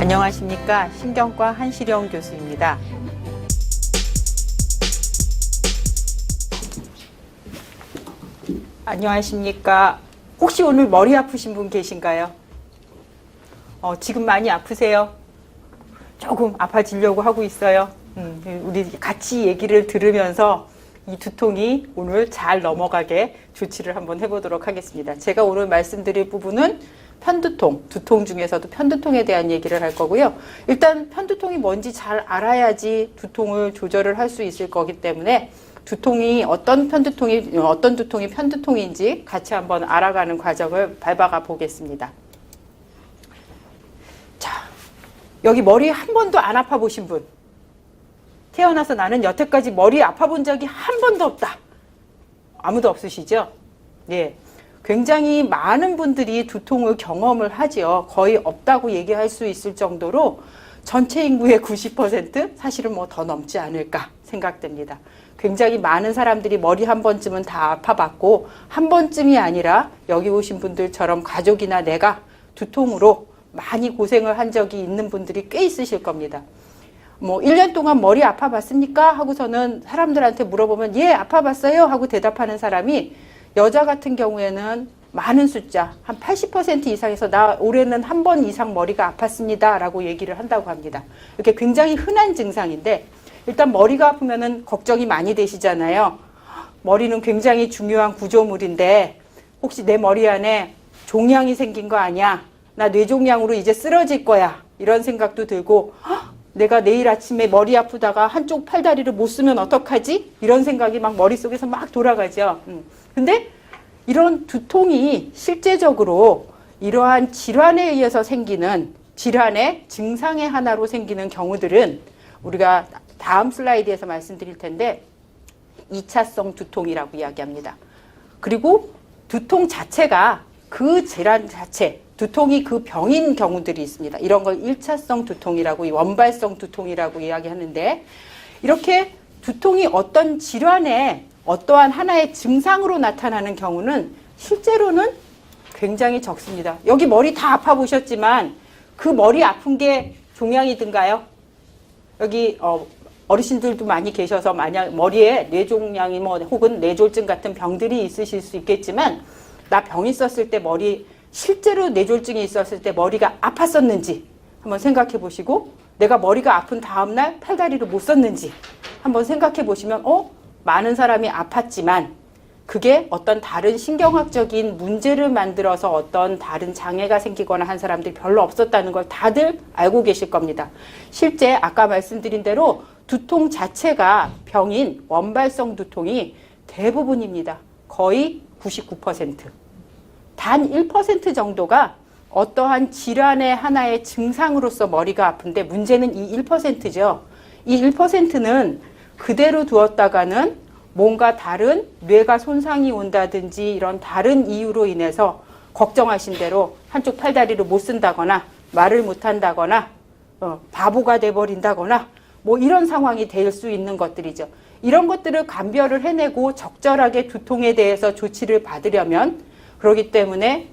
안녕하십니까. 신경과 한시령 교수입니다. 안녕하십니까. 혹시 오늘 머리 아프신 분 계신가요? 어, 지금 많이 아프세요? 조금 아파지려고 하고 있어요. 음, 우리 같이 얘기를 들으면서 이 두통이 오늘 잘 넘어가게 조치를 한번 해보도록 하겠습니다. 제가 오늘 말씀드릴 부분은 편두통, 두통 중에서도 편두통에 대한 얘기를 할 거고요. 일단 편두통이 뭔지 잘 알아야지 두통을 조절을 할 수 있을 거기 때문에 두통이 어떤 편두통이 어떤 두통이 편두통인지 같이 한번 알아가는 과정을 밟아가 보겠습니다. 자, 여기 머리 한 번도 안 아파 보신 분. 태어나서 나는 여태까지 머리 아파 본 적이 한 번도 없다. 아무도 없으시죠? 예. 굉장히 많은 분들이 두통을 경험을 하지요. 거의 없다고 얘기할 수 있을 정도로 전체 인구의 90% 사실은 뭐 더 넘지 않을까 생각됩니다. 굉장히 많은 사람들이 머리 한 번쯤은 다 아파봤고 한 번쯤이 아니라 여기 오신 분들처럼 가족이나 내가 두통으로 많이 고생을 한 적이 있는 분들이 꽤 있으실 겁니다. 뭐 1년 동안 머리 아파봤습니까? 하고서는 사람들한테 물어보면 예 아파봤어요 하고 대답하는 사람이 여자 같은 경우에는 많은 숫자 한 80% 이상에서 나 올해는 한 번 이상 머리가 아팠습니다 라고 얘기를 한다고 합니다. 이렇게 굉장히 흔한 증상인데 일단 머리가 아프면은 걱정이 많이 되시잖아요. 머리는 굉장히 중요한 구조물인데 혹시 내 머리 안에 종양이 생긴 거 아니야? 나 뇌종양으로 이제 쓰러질 거야. 이런 생각도 들고 헉, 내가 내일 아침에 머리 아프다가 한쪽 팔다리를 못 쓰면 어떡하지? 이런 생각이 막 머릿속에서 막 돌아가죠. 음. 근데 이런 두통이 실제적으로 이러한 질환에 의해서 생기는 질환의 증상의 하나로 생기는 경우들은 우리가 다음 슬라이드에서 말씀드릴 텐데 2차성 두통이라고 이야기합니다. 그리고 두통 자체가 그 질환 자체, 두통이 그 병인 경우들이 있습니다. 이런 걸 1차성 두통이라고, 원발성 두통이라고 이야기하는데, 이렇게 두통이 어떤 질환의 어떠한 하나의 증상으로 나타나는 경우는 실제로는 굉장히 적습니다. 여기 머리 다 아파 보셨지만, 그 머리 아픈 게 종양이든가요? 여기, 어, 어르신들도 많이 계셔서 만약 머리에 뇌종양이 뭐 혹은 뇌졸중 같은 병들이 있으실 수 있겠지만 나 병 있었을 때 머리 실제로 뇌졸중이 있었을 때 머리가 아팠었는지 한번 생각해 보시고 내가 머리가 아픈 다음 날 팔다리를 못 썼는지 한번 생각해 보시면 어 많은 사람이 아팠지만 그게 어떤 다른 신경학적인 문제를 만들어서 어떤 다른 장애가 생기거나 한 사람들이 별로 없었다는 걸 다들 알고 계실 겁니다. 실제 아까 말씀드린 대로 두통 자체가 병인 원발성 두통이 대부분입니다. 거의 99%. 단 1% 정도가 어떠한 질환의 하나의 증상으로서 머리가 아픈데 문제는 이 1%죠. 이 1%는 그대로 두었다가는 뭔가 다른 뇌가 손상이 온다든지 이런 다른 이유로 인해서 걱정하신 대로 한쪽 팔다리를 못 쓴다거나 말을 못 한다거나 어, 바보가 돼 버린다거나 뭐 이런 상황이 될 수 있는 것들이죠. 이런 것들을 감별을 해내고 적절하게 두통에 대해서 조치를 받으려면 그렇기 때문에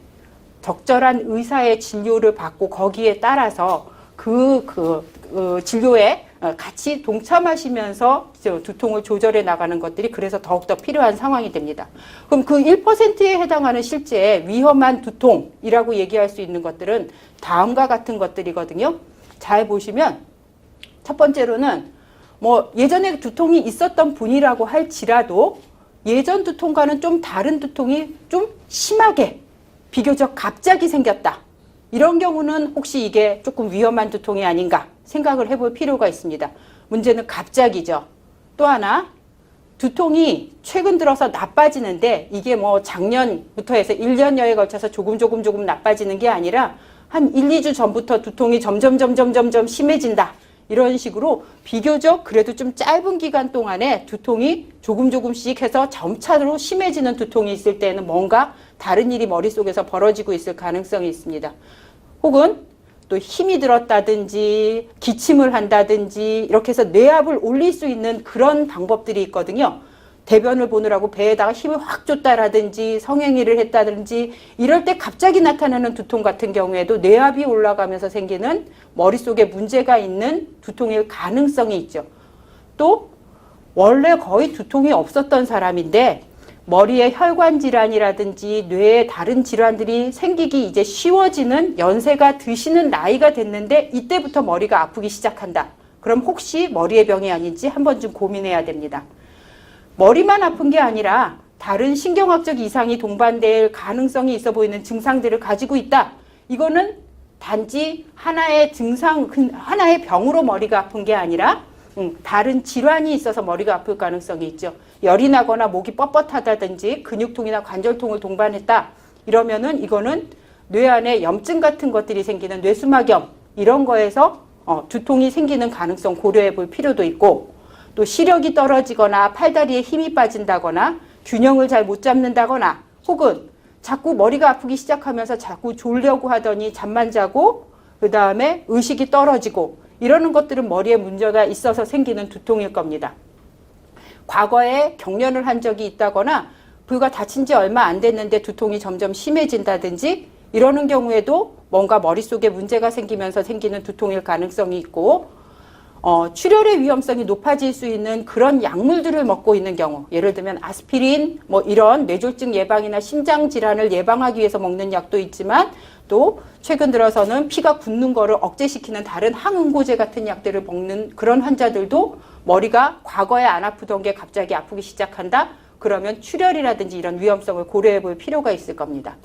적절한 의사의 진료를 받고 거기에 따라서 그, 그, 그 진료에 같이 동참하시면서 두통을 조절해 나가는 것들이 그래서 더욱더 필요한 상황이 됩니다. 그럼 그 1%에 해당하는 실제 위험한 두통이라고 얘기할 수 있는 것들은 다음과 같은 것들이거든요. 잘 보시면 첫 번째로는 뭐 예전에 두통이 있었던 분이라고 할지라도 예전 두통과는 좀 다른 두통이 좀 심하게 비교적 갑자기 생겼다. 이런 경우는 혹시 이게 조금 위험한 두통이 아닌가 생각을 해볼 필요가 있습니다. 문제는 갑자기죠. 또 하나 두통이 최근 들어서 나빠지는데 이게 뭐 작년부터 해서 1년여에 걸쳐서 조금 조금 조금 나빠지는 게 아니라 한 1, 2주 전부터 두통이 점점 점점 점점 심해진다. 이런 식으로 비교적 그래도 좀 짧은 기간 동안에 두통이 조금 조금씩 해서 점차로 심해지는 두통이 있을 때는 뭔가 다른 일이 머릿속에서 벌어지고 있을 가능성이 있습니다. 혹은 또 힘이 들었다든지 기침을 한다든지 이렇게 해서 뇌압을 올릴 수 있는 그런 방법들이 있거든요. 대변을 보느라고 배에다가 힘을 확 줬다라든지 성행위를 했다든지 이럴 때 갑자기 나타나는 두통 같은 경우에도 뇌압이 올라가면서 생기는 머릿속에 문제가 있는 두통일 가능성이 있죠. 또 원래 거의 두통이 없었던 사람인데 머리에 혈관 질환이라든지 뇌에 다른 질환들이 생기기 이제 쉬워지는 연세가 드시는 나이가 됐는데 이때부터 머리가 아프기 시작한다. 그럼 혹시 머리의 병이 아닌지 한 번쯤 고민해야 됩니다. 머리만 아픈 게 아니라 다른 신경학적 이상이 동반될 가능성이 있어 보이는 증상들을 가지고 있다. 이거는 단지 하나의 증상, 하나의 병으로 머리가 아픈 게 아니라 음, 다른 질환이 있어서 머리가 아플 가능성이 있죠. 열이 나거나 목이 뻣뻣하다든지 근육통이나 관절통을 동반했다. 이러면은 이거는 뇌 안에 염증 같은 것들이 생기는 뇌수막염 이런 거에서 어, 두통이 생기는 가능성 고려해 볼 필요도 있고 또 시력이 떨어지거나 팔다리에 힘이 빠진다거나 균형을 잘 못 잡는다거나 혹은 자꾸 머리가 아프기 시작하면서 자꾸 졸려고 하더니 잠만 자고 그 다음에 의식이 떨어지고 이러는 것들은 머리에 문제가 있어서 생기는 두통일 겁니다. 과거에 경련을 한 적이 있다거나 불과 다친 지 얼마 안 됐는데 두통이 점점 심해진다든지 이러는 경우에도 뭔가 머릿속에 문제가 생기면서 생기는 두통일 가능성이 있고 어, 출혈의 위험성이 높아질 수 있는 그런 약물들을 먹고 있는 경우 예를 들면 아스피린 뭐 이런 뇌졸중 예방이나 심장 질환을 예방하기 위해서 먹는 약도 있지만 또 최근 들어서는 피가 굳는 거를 억제시키는 다른 항응고제 같은 약들을 먹는 그런 환자들도 머리가 과거에 안 아프던 게 갑자기 아프기 시작한다 그러면 출혈이라든지 이런 위험성을 고려해 볼 필요가 있을 겁니다.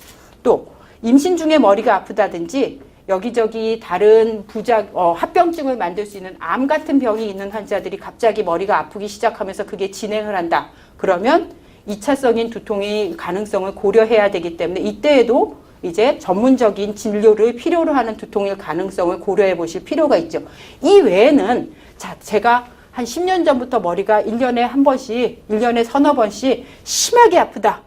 또 임신 중에 머리가 아프다든지 여기저기 다른 부작, 어, 합병증을 만들 수 있는 암 같은 병이 있는 환자들이 갑자기 머리가 아프기 시작하면서 그게 진행을 한다. 그러면 2차성인 두통의 가능성을 고려해야 되기 때문에 이때에도 이제 전문적인 진료를 필요로 하는 두통일 가능성을 고려해 보실 필요가 있죠. 이 외에는 자, 제가 한 10년 전부터 머리가 1년에 한 번씩, 1년에 서너 번씩 심하게 아프다.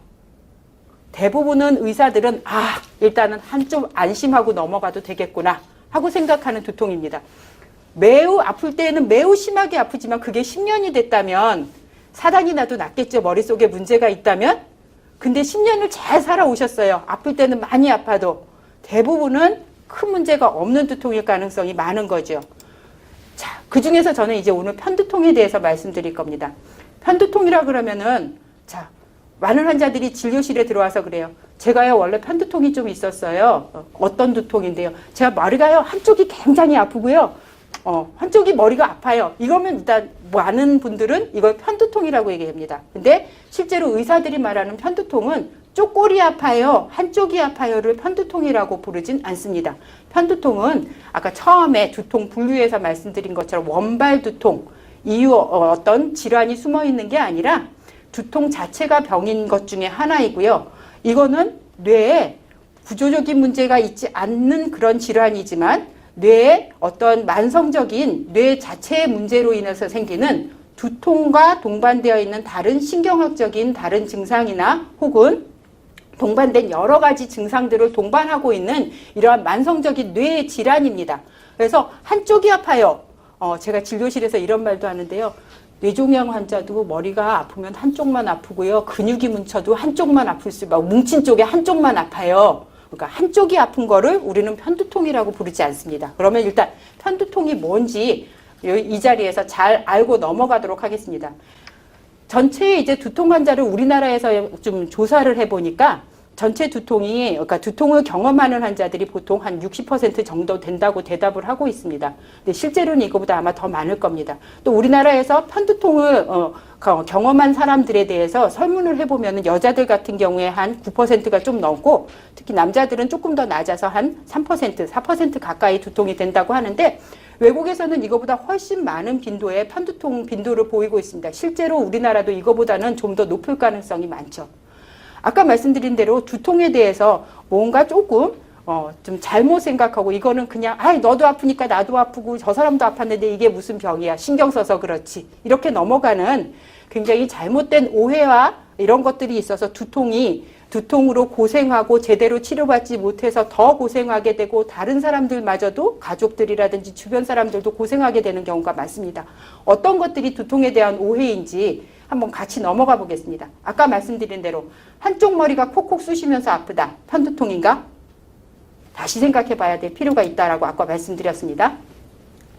대부분은 의사들은 아 일단은 한좀 안심하고 넘어가도 되겠구나 하고 생각하는 두통입니다. 매우 아플 때에는 매우 심하게 아프지만 그게 10년이 됐다면 사단이 나도 낫겠죠. 머릿속에 문제가 있다면. 근데 10년을 잘 살아오셨어요. 아플 때는 많이 아파도 대부분은 큰 문제가 없는 두통일 가능성이 많은 거죠. 자, 그 중에서 저는 이제 오늘 편두통에 대해서 말씀드릴 겁니다. 편두통이라 그러면은 자, 많은 환자들이 진료실에 들어와서 그래요. 제가요 원래 편두통이 좀 있었어요. 어, 어떤 두통인데요. 제가 머리가요 한쪽이 굉장히 아프고요. 어, 한쪽이 머리가 아파요. 이거면 일단 많은 분들은 이걸 편두통이라고 얘기합니다. 근데 실제로 의사들이 말하는 편두통은 쪽골이 아파요, 한쪽이 아파요를 편두통이라고 부르진 않습니다. 편두통은 아까 처음에 두통 분류에서 말씀드린 것처럼 원발 두통, 이유 어, 어떤 질환이 숨어 있는 게 아니라 두통 자체가 병인 것 중에 하나이고요. 이거는 뇌에 구조적인 문제가 있지 않는 그런 질환이지만 뇌에 어떤 만성적인 뇌 자체의 문제로 인해서 생기는 두통과 동반되어 있는 다른 신경학적인 다른 증상이나 혹은 동반된 여러 가지 증상들을 동반하고 있는 이러한 만성적인 뇌의 질환입니다. 그래서 한쪽이 아파요. 어, 제가 진료실에서 이런 말도 하는데요. 뇌종양 환자도 머리가 아프면 한쪽만 아프고요. 근육이 뭉쳐도 한쪽만 아플 수, 막 뭉친 쪽에 한쪽만 아파요. 그러니까 한쪽이 아픈 거를 우리는 편두통이라고 부르지 않습니다. 그러면 일단 편두통이 뭔지 이 자리에서 잘 알고 넘어가도록 하겠습니다. 전체 이제 두통 환자를 우리나라에서 좀 조사를 해보니까 전체 두통이 그러니까 두통을 경험하는 환자들이 보통 한 60% 정도 된다고 대답을 하고 있습니다. 근데 실제로는 이거보다 아마 더 많을 겁니다. 또 우리나라에서 편두통을 어, 경험한 사람들에 대해서 설문을 해보면 여자들 같은 경우에 한 9%가 좀 넘고 특히 남자들은 조금 더 낮아서 한 3%, 4% 가까이 두통이 된다고 하는데 외국에서는 이거보다 훨씬 많은 빈도의 편두통 빈도를 보이고 있습니다. 실제로 우리나라도 이거보다는 좀 더 높을 가능성이 많죠. 아까 말씀드린 대로 두통에 대해서 뭔가 조금 어, 좀 잘못 생각하고 이거는 그냥 아이 너도 아프니까 나도 아프고 저 사람도 아팠는데 이게 무슨 병이야 신경 써서 그렇지 이렇게 넘어가는 굉장히 잘못된 오해와 이런 것들이 있어서 두통이 두통으로 고생하고 제대로 치료받지 못해서 더 고생하게 되고 다른 사람들마저도 가족들이라든지 주변 사람들도 고생하게 되는 경우가 많습니다. 어떤 것들이 두통에 대한 오해인지 한번 같이 넘어가 보겠습니다. 아까 말씀드린 대로 한쪽 머리가 콕콕 쑤시면서 아프다. 편두통인가? 다시 생각해 봐야 될 필요가 있다라고 아까 말씀드렸습니다.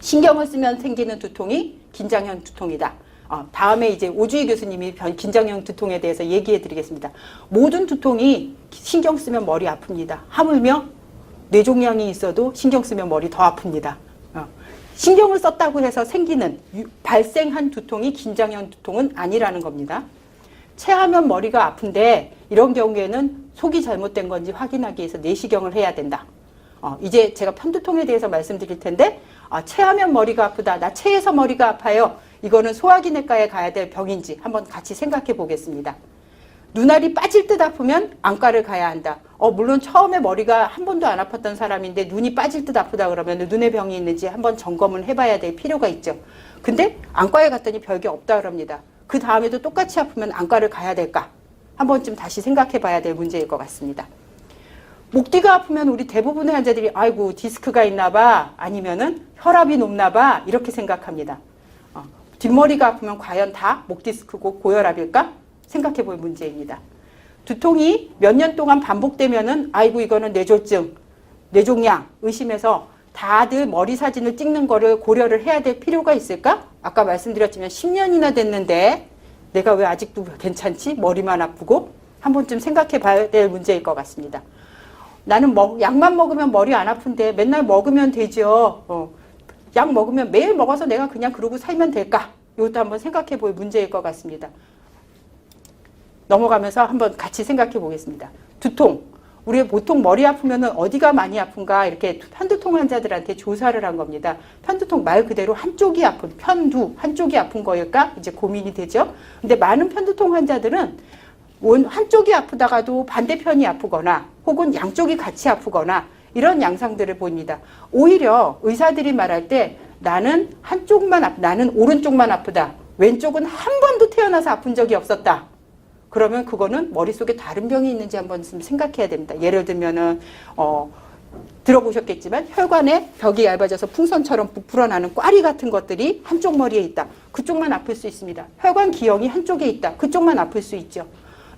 신경을 쓰면 생기는 두통이 긴장형 두통이다. 어, 다음에 이제 오주희 교수님이 변- 긴장형 두통에 대해서 얘기해 드리겠습니다. 모든 두통이 신경 쓰면 머리 아픕니다. 하물며 뇌종양이 있어도 신경 쓰면 머리 더 아픕니다. 어, 신경을 썼다고 해서 생기는 유- 발생한 두통이 긴장형 두통은 아니라는 겁니다. 체하면 머리가 아픈데 이런 경우에는 속이 잘못된 건지 확인하기 위해서 내시경을 해야 된다. 어, 이제 제가 편두통에 대해서 말씀드릴 텐데 아, 체하면 머리가 아프다. 나 체해서 머리가 아파요. 이거는 소화기내과에 가야 될 병인지 한번 같이 생각해 보겠습니다. 눈알이 빠질 듯 아프면 안과를 가야 한다. 어, 물론 처음에 머리가 한 번도 안 아팠던 사람인데 눈이 빠질 듯 아프다 그러면 눈에 병이 있는지 한번 점검을 해봐야 될 필요가 있죠. 근데 안과에 갔더니 별게 없다 그럽니다. 그 다음에도 똑같이 아프면 안과를 가야 될까? 한 번쯤 다시 생각해 봐야 될 문제일 것 같습니다. 목 뒤가 아프면 우리 대부분의 환자들이 아이고 디스크가 있나 봐 아니면은 혈압이 높나 봐 이렇게 생각합니다. 어, 뒷머리가 아프면 과연 다 목 디스크고 고혈압일까 생각해 볼 문제입니다. 두통이 몇 년 동안 반복되면은 아이고 이거는 뇌졸중, 뇌종양 의심해서 다들 머리 사진을 찍는 거를 고려를 해야 될 필요가 있을까? 아까 말씀드렸지만 10년이나 됐는데 내가 왜 아직도 괜찮지? 머리만 아프고 한 번쯤 생각해 봐야 될 문제일 것 같습니다. 나는 먹, 약만 먹으면 머리 안 아픈데 맨날 먹으면 되죠. 어, 약 먹으면 매일 먹어서 내가 그냥 그러고 살면 될까? 이것도 한번 생각해 볼 문제일 것 같습니다. 넘어가면서 한번 같이 생각해 보겠습니다. 두통. 우리 보통 머리 아프면 어디가 많이 아픈가 이렇게 편두통 환자들한테 조사를 한 겁니다. 편두통 말 그대로 한쪽이 아픈 편두 한쪽이 아픈 거일까 이제 고민이 되죠. 근데 많은 편두통 환자들은 원 한쪽이 아프다가도 반대편이 아프거나 혹은 양쪽이 같이 아프거나 이런 양상들을 보입니다. 오히려 의사들이 말할 때 나는 한쪽만 아, 나는 오른쪽만 아프다. 왼쪽은 한 번도 태어나서 아픈 적이 없었다. 그러면 그거는 머릿속에 다른 병이 있는지 한번 좀 생각해야 됩니다. 예를 들면은 어 들어보셨겠지만 혈관에 벽이 얇아져서 풍선처럼 부풀어나는 꽈리 같은 것들이 한쪽 머리에 있다. 그쪽만 아플 수 있습니다. 혈관 기형이 한쪽에 있다. 그쪽만 아플 수 있죠.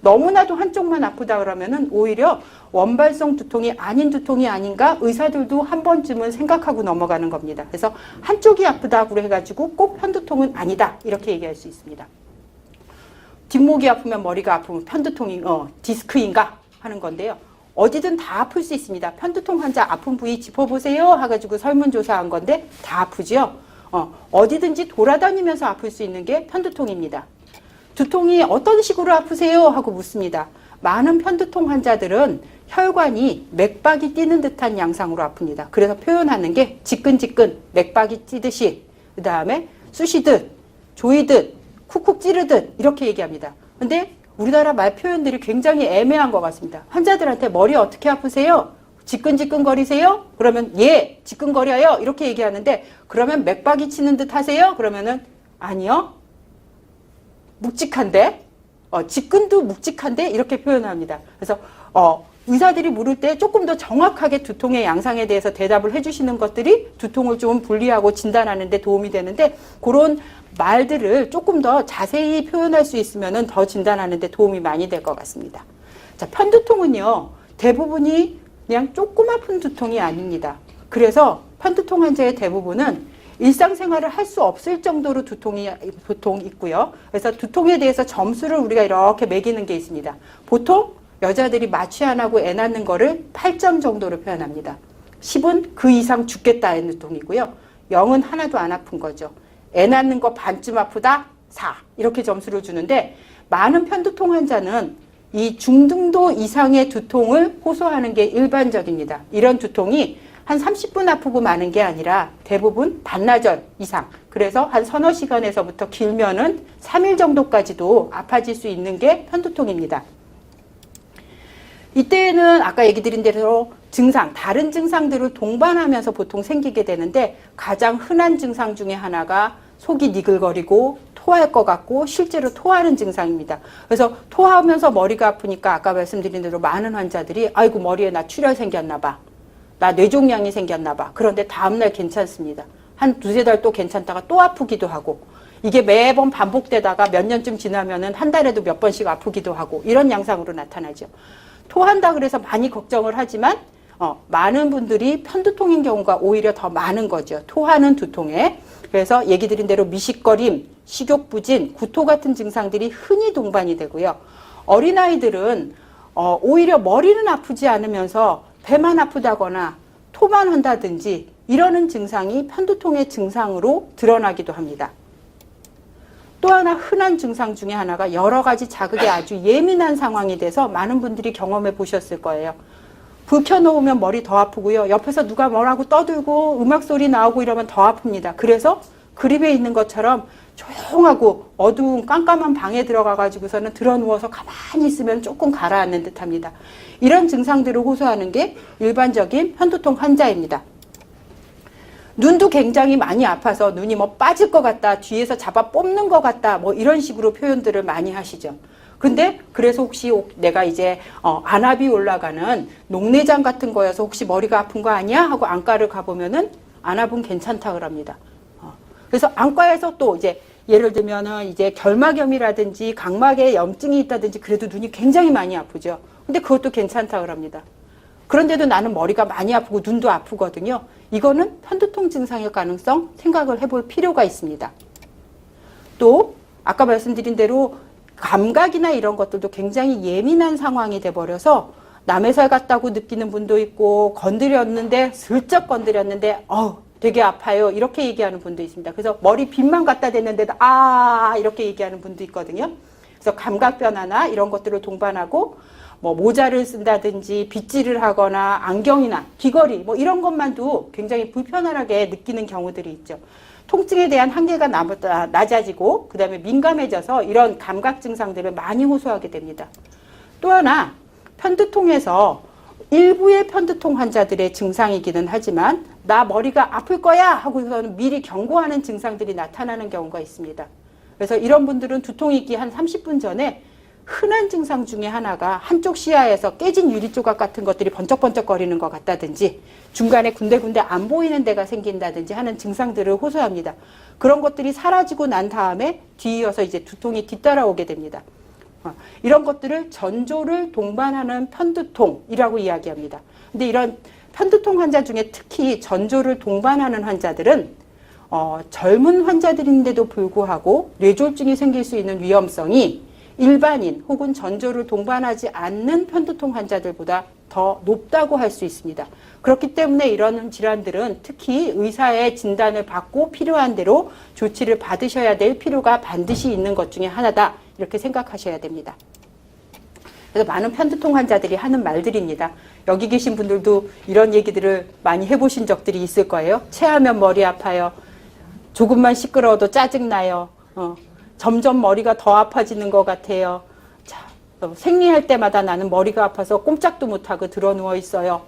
너무나도 한쪽만 아프다 그러면은 오히려 원발성 두통이 아닌 두통이 아닌가 의사들도 한 번쯤은 생각하고 넘어가는 겁니다. 그래서 한쪽이 아프다고 해가지고 꼭 편두통은 아니다 이렇게 얘기할 수 있습니다. 뒷목이 아프면 머리가 아프면 편두통이 어 디스크인가 하는 건데요. 어디든 다 아플 수 있습니다. 편두통 환자 아픈 부위 짚어보세요 해가지고 설문조사한 건데 다 아프죠. 어, 어디든지 돌아다니면서 아플 수 있는 게 편두통입니다. 두통이 어떤 식으로 아프세요? 하고 묻습니다. 많은 편두통 환자들은 혈관이 맥박이 뛰는 듯한 양상으로 아픕니다. 그래서 표현하는 게 지끈지끈 맥박이 뛰듯이 그 다음에 쑤시듯 조이듯 쿡쿡 찌르듯 이렇게 얘기합니다. 근데 우리나라 말 표현들이 굉장히 애매한 것 같습니다. 환자들한테 머리 어떻게 아프세요? 지끈지끈거리세요? 그러면 예, 지끈거려요. 이렇게 얘기하는데 그러면 맥박이 치는 듯 하세요? 그러면은 아니요. 묵직한데 어, 직근도 묵직한데 이렇게 표현합니다. 그래서 어, 의사들이 물을 때 조금 더 정확하게 두통의 양상에 대해서 대답을 해주시는 것들이 두통을 좀 분리하고 진단하는 데 도움이 되는데 그런 말들을 조금 더 자세히 표현할 수 있으면 더 진단하는 데 도움이 많이 될 것 같습니다. 자, 편두통은요, 대부분이 그냥 조금 아픈 두통이 아닙니다. 그래서 편두통 환자의 대부분은 일상생활을 할 수 없을 정도로 두통이 보통 있고요. 그래서 두통에 대해서 점수를 우리가 이렇게 매기는 게 있습니다. 보통 여자들이 마취 안 하고 애 낳는 거를 8점 정도로 표현합니다. 10은 그 이상 죽겠다는 두통이고요. 0은 하나도 안 아픈 거죠. 애 낳는 거 반쯤 아프다? 4. 이렇게 점수를 주는데 많은 편두통 환자는 이 중등도 이상의 두통을 호소하는 게 일반적입니다. 이런 두통이 한 30분 아프고 마는 게 아니라 대부분 반나절 이상. 그래서 한 서너 시간에서부터 길면은 3일 정도까지도 아파질 수 있는 게 편두통입니다. 이때는 아까 얘기 드린 대로 증상, 다른 증상들을 동반하면서 보통 생기게 되는데 가장 흔한 증상 중에 하나가 속이 니글거리고 토할 것 같고 실제로 토하는 증상입니다. 그래서 토하면서 머리가 아프니까 아까 말씀드린 대로 많은 환자들이 아이고 머리에 나 출혈 생겼나 봐. 나 뇌종양이 생겼나 봐. 그런데 다음날 괜찮습니다. 한 두세 달 또 괜찮다가 또 아프기도 하고 이게 매번 반복되다가 몇 년쯤 지나면은 한 달에도 몇 번씩 아프기도 하고 이런 양상으로 나타나죠. 토한다 그래서 많이 걱정을 하지만 어, 많은 분들이 편두통인 경우가 오히려 더 많은 거죠. 토하는 두통에. 그래서 얘기 드린 대로 미식거림, 식욕부진, 구토 같은 증상들이 흔히 동반이 되고요. 어린아이들은 어, 오히려 머리는 아프지 않으면서 배만 아프다거나 토만 한다든지 이러는 증상이 편두통의 증상으로 드러나기도 합니다. 또 하나 흔한 증상 중에 하나가 여러 가지 자극에 아주 예민한 상황이 돼서 많은 분들이 경험해 보셨을 거예요. 불 켜놓으면 머리 더 아프고요. 옆에서 누가 뭐라고 떠들고 음악 소리 나오고 이러면 더 아픕니다. 그래서 그립에 있는 것처럼 조용하고 어두운 깜깜한 방에 들어가 가지고서는 들어 누워서 가만히 있으면 조금 가라앉는 듯 합니다. 이런 증상들을 호소하는 게 일반적인 편두통 환자입니다. 눈도 굉장히 많이 아파서 눈이 뭐 빠질 것 같다, 뒤에서 잡아 뽑는 것 같다, 뭐 이런 식으로 표현들을 많이 하시죠. 근데 그래서 혹시 내가 이제 어, 안압이 올라가는 녹내장 같은 거여서 혹시 머리가 아픈 거 아니야? 하고 안과를 가보면은 안압은 괜찮다 그럽니다. 어, 그래서 안과에서 또 이제 예를 들면은 이제 결막염이라든지 각막에 염증이 있다든지 그래도 눈이 굉장히 많이 아프죠. 근데 그것도 괜찮다 그럽니다. 그런데도 나는 머리가 많이 아프고 눈도 아프거든요. 이거는 편두통 증상일 가능성 생각을 해볼 필요가 있습니다. 또 아까 말씀드린 대로 감각이나 이런 것들도 굉장히 예민한 상황이 돼버려서 남의 살 같다고 느끼는 분도 있고 건드렸는데 슬쩍 건드렸는데 어 되게 아파요 이렇게 얘기하는 분도 있습니다. 그래서 머리 빗만 갖다 댔는데도 아 이렇게 얘기하는 분도 있거든요. 그래서 감각 변화나 이런 것들을 동반하고 뭐 모자를 쓴다든지 빗질을 하거나 안경이나 귀걸이 뭐 이런 것만도 굉장히 불편하게 느끼는 경우들이 있죠. 통증에 대한 한계가 낮아지고 그다음에 민감해져서 이런 감각 증상들을 많이 호소하게 됩니다. 또 하나 편두통에서 일부의 편두통 환자들의 증상이기는 하지만 나 머리가 아플 거야 하고서는 미리 경고하는 증상들이 나타나는 경우가 있습니다. 그래서 이런 분들은 두통이 있기 한 30분 전에 흔한 증상 중에 하나가 한쪽 시야에서 깨진 유리 조각 같은 것들이 번쩍번쩍거리는 것 같다든지 중간에 군데군데 안 보이는 데가 생긴다든지 하는 증상들을 호소합니다. 그런 것들이 사라지고 난 다음에 뒤이어서 이제 두통이 뒤따라오게 됩니다. 어, 이런 것들을 전조를 동반하는 편두통이라고 이야기합니다. 근데 이런 편두통 환자 중에 특히 전조를 동반하는 환자들은 어, 젊은 환자들인데도 불구하고 뇌졸중이 생길 수 있는 위험성이 일반인 혹은 전조를 동반하지 않는 편두통 환자들보다 더 높다고 할 수 있습니다. 그렇기 때문에 이런 질환들은 특히 의사의 진단을 받고 필요한 대로 조치를 받으셔야 될 필요가 반드시 있는 것 중에 하나다. 이렇게 생각하셔야 됩니다. 그래서 많은 편두통 환자들이 하는 말들입니다. 여기 계신 분들도 이런 얘기들을 많이 해보신 적들이 있을 거예요. 체하면 머리 아파요. 조금만 시끄러워도 짜증나요. 어, 점점 머리가 더 아파지는 것 같아요. 자, 생리할 때마다 나는 머리가 아파서 꼼짝도 못하고 들어 누워 있어요.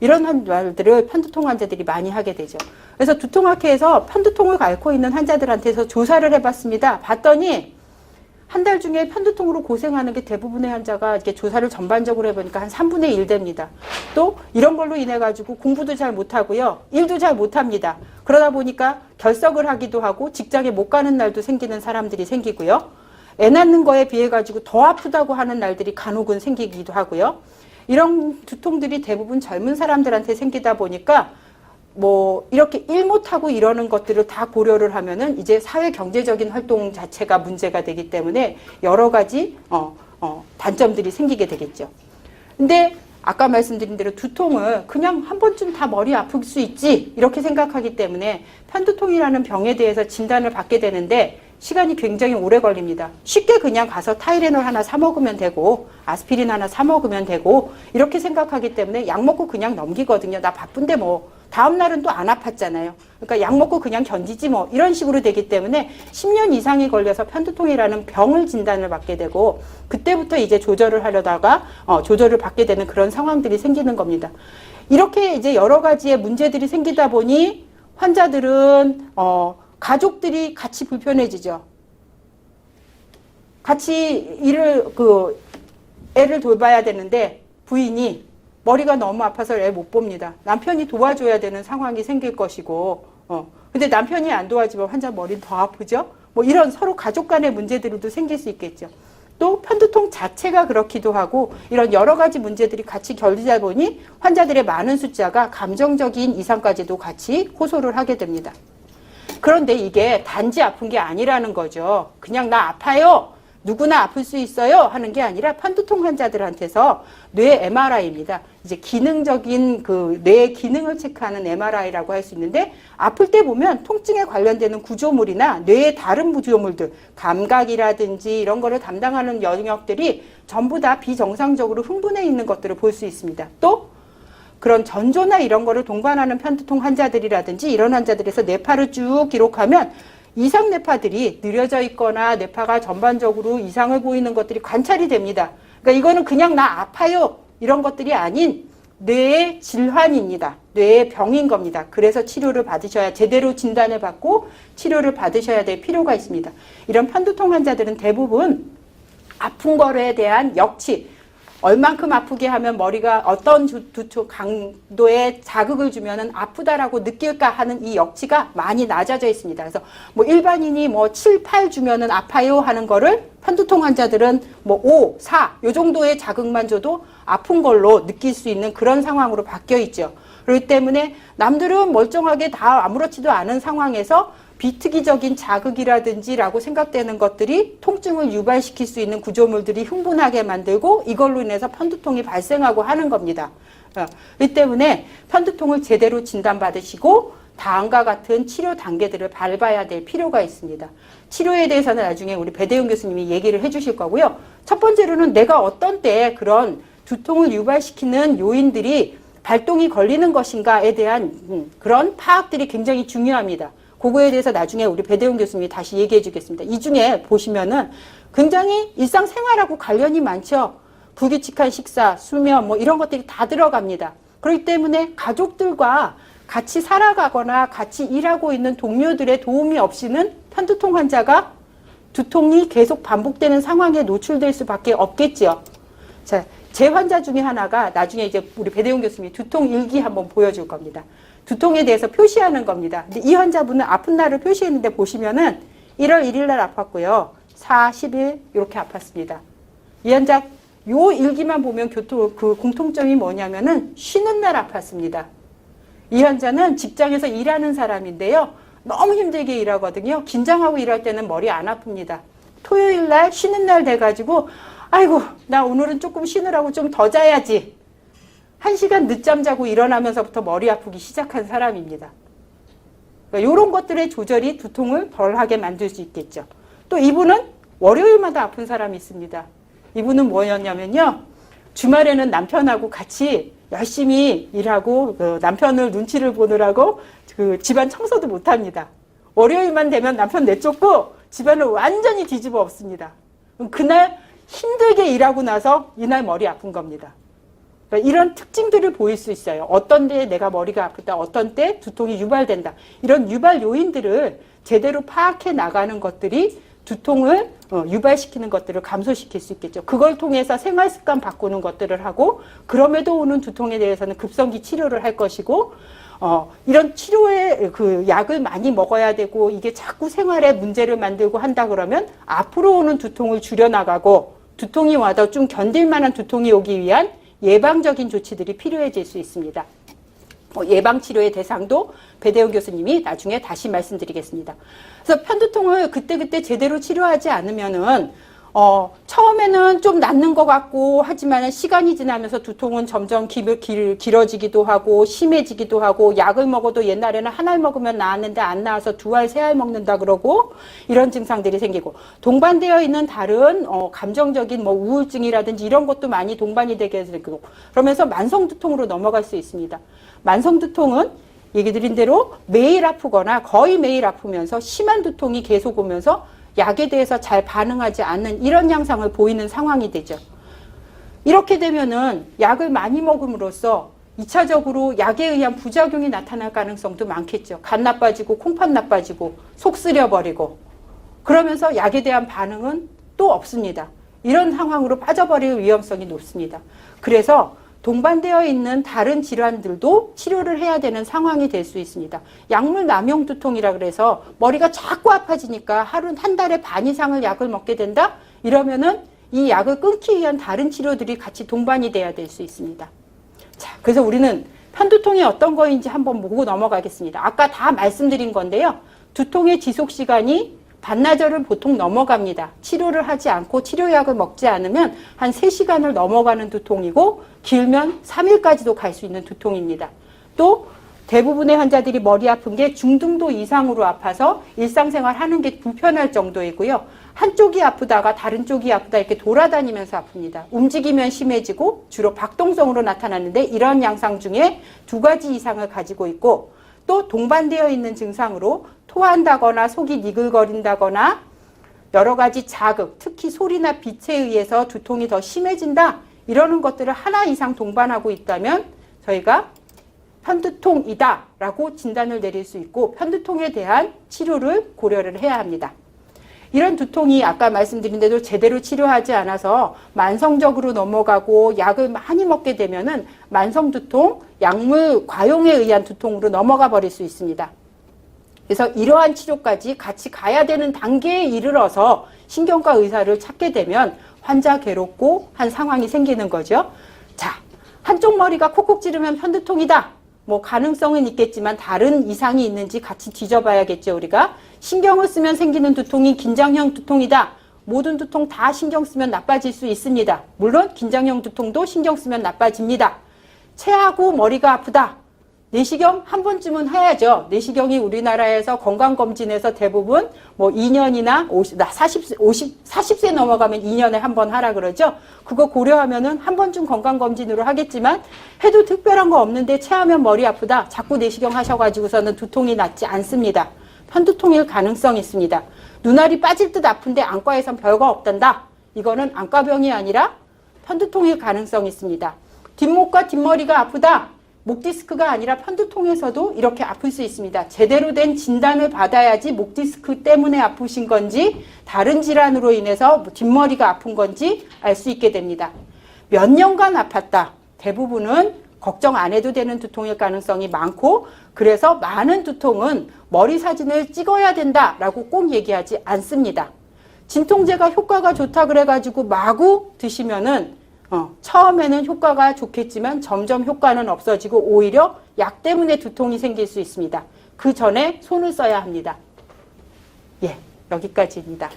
이런 말들을 편두통 환자들이 많이 하게 되죠. 그래서 두통학회에서 편두통을 앓고 있는 환자들한테서 조사를 해봤습니다. 봤더니 한 달 중에 편두통으로 고생하는 게 대부분의 환자가 이렇게 조사를 전반적으로 해보니까 한 3분의 1 됩니다. 또 이런 걸로 인해 가지고 공부도 잘 못하고요. 일도 잘 못합니다. 그러다 보니까 결석을 하기도 하고 직장에 못 가는 날도 생기는 사람들이 생기고요. 애 낳는 거에 비해 가지고 더 아프다고 하는 날들이 간혹은 생기기도 하고요. 이런 두통들이 대부분 젊은 사람들한테 생기다 보니까 뭐 이렇게 일 못하고 이러는 것들을 다 고려를 하면은 이제 사회 경제적인 활동 자체가 문제가 되기 때문에 여러 가지 어, 어, 단점들이 생기게 되겠죠. 근데 아까 말씀드린 대로 두통을 그냥 한 번쯤 다 머리 아플 수 있지 이렇게 생각하기 때문에 편두통이라는 병에 대해서 진단을 받게 되는데 시간이 굉장히 오래 걸립니다. 쉽게 그냥 가서 타이레놀 하나 사 먹으면 되고 아스피린 하나 사 먹으면 되고 이렇게 생각하기 때문에 약 먹고 그냥 넘기거든요. 나 바쁜데 뭐 다음 날은 또 안 아팠잖아요. 그러니까 약 먹고 그냥 견디지 뭐 이런 식으로 되기 때문에 10년 이상이 걸려서 편두통이라는 병을 진단을 받게 되고 그때부터 이제 조절을 하려다가 어, 조절을 받게 되는 그런 상황들이 생기는 겁니다. 이렇게 이제 여러 가지의 문제들이 생기다 보니 환자들은 어, 가족들이 같이 불편해지죠. 같이 일을 그 애를 돌봐야 되는데 부인이 머리가 너무 아파서 애 못 봅니다. 남편이 도와줘야 되는 상황이 생길 것이고, 어. 근데 남편이 안 도와주면 환자 머리는 더 아프죠. 뭐 이런 서로 가족 간의 문제들도 생길 수 있겠죠. 또 편두통 자체가 그렇기도 하고 이런 여러 가지 문제들이 같이 결리다 보니 환자들의 많은 숫자가 감정적인 이상까지도 같이 호소를 하게 됩니다. 그런데 이게 단지 아픈 게 아니라는 거죠. 그냥 나 아파요. 누구나 아플 수 있어요 하는 게 아니라 편두통 환자들한테서 뇌 MRI입니다. 이제 기능적인 그 뇌의 기능을 체크하는 MRI라고 할 수 있는데 아플 때 보면 통증에 관련되는 구조물이나 뇌의 다른 구조물들 감각이라든지 이런 거를 담당하는 영역들이 전부 다 비정상적으로 흥분해 있는 것들을 볼 수 있습니다. 또 그런 전조나 이런 거를 동반하는 편두통 환자들이라든지 이런 환자들에서 뇌파를 쭉 기록하면 이상 뇌파들이 느려져 있거나 뇌파가 전반적으로 이상을 보이는 것들이 관찰이 됩니다. 그러니까 이거는 그냥 나 아파요 이런 것들이 아닌 뇌의 질환입니다. 뇌의 병인 겁니다. 그래서 치료를 받으셔야 제대로 진단을 받고 치료를 받으셔야 될 필요가 있습니다. 이런 편두통 환자들은 대부분 아픈 거에 대한 역치, 얼만큼 아프게 하면 머리가 어떤 주- 두통 강도의 자극을 주면은 아프다라고 느낄까 하는 이 역치가 많이 낮아져 있습니다. 그래서 뭐 일반인이 뭐 7, 8 주면은 아파요 하는 거를 편두통 환자들은 뭐 5, 4, 요 정도의 자극만 줘도 아픈 걸로 느낄 수 있는 그런 상황으로 바뀌어 있죠. 그렇기 때문에 남들은 멀쩡하게 다 아무렇지도 않은 상황에서 비특이적인 자극이라든지라고 생각되는 것들이 통증을 유발시킬 수 있는 구조물들이 흥분하게 만들고 이걸로 인해서 편두통이 발생하고 하는 겁니다. 어, 이 때문에 편두통을 제대로 진단받으시고 다음과 같은 치료 단계들을 밟아야 될 필요가 있습니다. 치료에 대해서는 나중에 우리 배대용 교수님이 얘기를 해주실 거고요. 첫 번째로는 내가 어떤 때 그런 두통을 유발시키는 요인들이 발동이 걸리는 것인가에 대한 음, 그런 파악들이 굉장히 중요합니다. 그거에 대해서 나중에 우리 배대용 교수님이 다시 얘기해 주겠습니다. 이 중에 보시면은 굉장히 일상생활하고 관련이 많죠. 불규칙한 식사, 수면 뭐 이런 것들이 다 들어갑니다. 그렇기 때문에 가족들과 같이 살아가거나 같이 일하고 있는 동료들의 도움이 없이는 편두통 환자가 두통이 계속 반복되는 상황에 노출될 수밖에 없겠죠. 자, 제 환자 중에 하나가 나중에 이제 우리 배대용 교수님이 두통 일기 한번 보여줄 겁니다. 두통에 대해서 표시하는 겁니다. 이 환자분은 아픈 날을 표시했는데 보시면은 1월 1일 날 아팠고요. 4, 10일 이렇게 아팠습니다. 이 환자 요 일기만 보면 교통 그 공통점이 뭐냐면은 쉬는 날 아팠습니다. 이 환자는 직장에서 일하는 사람인데요. 너무 힘들게 일하거든요. 긴장하고 일할 때는 머리 안 아픕니다. 토요일 날 쉬는 날 돼가지고 아이고 나 오늘은 조금 쉬느라고 좀 더 자야지. 한 시간 늦잠 자고 일어나면서부터 머리 아프기 시작한 사람입니다. 그러니까 이런 것들의 조절이 두통을 덜하게 만들 수 있겠죠. 또 이분은 월요일마다 아픈 사람이 있습니다. 이분은 뭐였냐면요. 주말에는 남편하고 같이 열심히 일하고 그 남편을 눈치를 보느라고 그 집안 청소도 못 합니다. 월요일만 되면 남편 내쫓고 집안을 완전히 뒤집어 엎습니다. 그날 힘들게 일하고 나서 이날 머리 아픈 겁니다. 그러니까 이런 특징들을 보일 수 있어요. 어떤 때 내가 머리가 아프다, 어떤 때 두통이 유발된다. 이런 유발 요인들을 제대로 파악해 나가는 것들이 두통을 어, 유발시키는 것들을 감소시킬 수 있겠죠. 그걸 통해서 생활 습관 바꾸는 것들을 하고 그럼에도 오는 두통에 대해서는 급성기 치료를 할 것이고 어, 이런 치료에 그 약을 많이 먹어야 되고 이게 자꾸 생활에 문제를 만들고 한다 그러면 앞으로 오는 두통을 줄여나가고 두통이 와도 좀 견딜 만한 두통이 오기 위한 예방적인 조치들이 필요해질 수 있습니다. 어, 예방 치료의 대상도 배대용 교수님이 나중에 다시 말씀드리겠습니다. 그래서 편두통을 그때그때 제대로 치료하지 않으면은 어, 처음에는 좀 낫는 것 같고 하지만 시간이 지나면서 두통은 점점 길, 길, 길어지기도 하고 심해지기도 하고 약을 먹어도 옛날에는 한 알 먹으면 나았는데 안 나와서 두 알, 세 알 먹는다 그러고 이런 증상들이 생기고 동반되어 있는 다른 어, 감정적인 뭐 우울증이라든지 이런 것도 많이 동반이 되게 되고 그러면서 만성 두통으로 넘어갈 수 있습니다. 만성 두통은 얘기 드린 대로 매일 아프거나 거의 매일 아프면서 심한 두통이 계속 오면서 약에 대해서 잘 반응하지 않는 이런 양상을 보이는 상황이 되죠. 이렇게 되면은 약을 많이 먹음으로써 2차적으로 약에 의한 부작용이 나타날 가능성도 많겠죠. 간 나빠지고 콩팥 나빠지고 속 쓰려버리고 그러면서 약에 대한 반응은 또 없습니다. 이런 상황으로 빠져버릴 위험성이 높습니다. 그래서 동반되어 있는 다른 질환들도 치료를 해야 되는 상황이 될 수 있습니다. 약물 남용 두통이라 그래서 머리가 자꾸 아파지니까 하루 한 달에 반 이상을 약을 먹게 된다? 이러면은 이 약을 끊기 위한 다른 치료들이 같이 동반이 돼야 될 수 있습니다. 자, 그래서 우리는 편두통이 어떤 거인지 한번 보고 넘어가겠습니다. 아까 다 말씀드린 건데요. 두통의 지속 시간이 반나절을 보통 넘어갑니다. 치료를 하지 않고 치료약을 먹지 않으면 한 3시간을 넘어가는 두통이고 길면 3일까지도 갈 수 있는 두통입니다. 또 대부분의 환자들이 머리 아픈 게 중등도 이상으로 아파서 일상생활 하는 게 불편할 정도이고요. 한쪽이 아프다가 다른 쪽이 아프다 이렇게 돌아다니면서 아픕니다. 움직이면 심해지고 주로 박동성으로 나타나는데 이런 양상 중에 두 가지 이상을 가지고 있고 또 동반되어 있는 증상으로 토한다거나 속이 니글거린다거나 여러 가지 자극, 특히 소리나 빛에 의해서 두통이 더 심해진다. 이러는 것들을 하나 이상 동반하고 있다면 저희가 편두통이다라고 진단을 내릴 수 있고 편두통에 대한 치료를 고려를 해야 합니다. 이런 두통이 아까 말씀드린 대로 제대로 치료하지 않아서 만성적으로 넘어가고 약을 많이 먹게 되면은 만성 두통, 약물 과용에 의한 두통으로 넘어가 버릴 수 있습니다. 그래서 이러한 치료까지 같이 가야 되는 단계에 이르러서 신경과 의사를 찾게 되면 환자 괴롭고 한 상황이 생기는 거죠. 자, 한쪽 머리가 콕콕 찌르면 편두통이다. 뭐 가능성은 있겠지만 다른 이상이 있는지 같이 뒤져봐야겠죠 우리가. 신경을 쓰면 생기는 두통이 긴장형 두통이다. 모든 두통 다 신경 쓰면 나빠질 수 있습니다. 물론 긴장형 두통도 신경 쓰면 나빠집니다. 체하고 머리가 아프다 내시경 한 번쯤은 해야죠. 내시경이 우리나라에서 건강검진에서 대부분 뭐 2년이나 50, 나 40, 50, 40세 넘어가면 2년에 한 번 하라 그러죠. 그거 고려하면은 한 번쯤 건강검진으로 하겠지만 해도 특별한 거 없는데 체하면 머리 아프다. 자꾸 내시경 하셔가지고서는 두통이 낫지 않습니다. 편두통일 가능성이 있습니다. 눈알이 빠질 듯 아픈데 안과에선 별거 없단다. 이거는 안과병이 아니라 편두통일 가능성이 있습니다. 뒷목과 뒷머리가 아프다. 목 디스크가 아니라 편두통에서도 이렇게 아플 수 있습니다. 제대로 된 진단을 받아야지 목 디스크 때문에 아프신 건지 다른 질환으로 인해서 뭐 뒷머리가 아픈 건지 알 수 있게 됩니다. 몇 년간 아팠다. 대부분은 걱정 안 해도 되는 두통일 가능성이 많고 그래서 많은 두통은 머리 사진을 찍어야 된다라고 꼭 얘기하지 않습니다. 진통제가 효과가 좋다 그래가지고 마구 드시면은 어, 처음에는 효과가 좋겠지만 점점 효과는 없어지고 오히려 약 때문에 두통이 생길 수 있습니다. 그 전에 손을 써야 합니다. 예, 여기까지입니다.